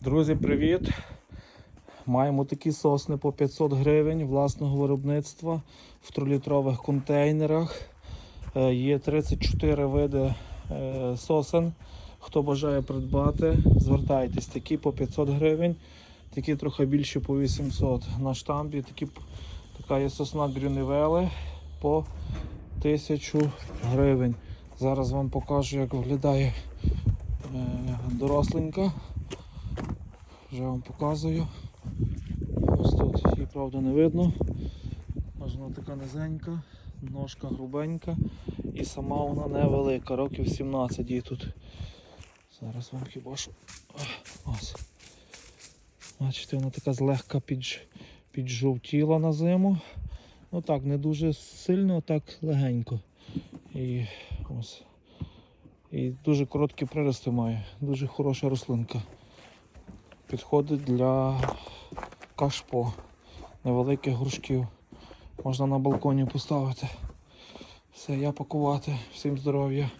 Друзі, привіт! Маємо такі сосни по 500 гривень власного виробництва в 3-літрових контейнерах. Е, Є 34 види е, сосен. Хто бажає придбати, звертайтесь. Такі по 500 гривень, такі трохи більше по 800 на штампі. Такі, така є сосна Грюневели по 1000 гривень. Зараз вам покажу, як виглядає е, доросленька. Вже вам показую. Ось тут її правда не видно. Аж вона така низенька, ножка грубенька і сама вона невелика, років 17 їй тут. Зараз вам хіба що. Ось. Бачите, вона така злегка підж... піджовтіла на зиму. Ну так, не дуже сильно, так легенько. І ось. І дуже короткі прирости має, дуже хороша рослинка. Підходить для кашпо, невеликих грушків. Можна на балконі поставити. Все, я пакувати. Всім здоров'я.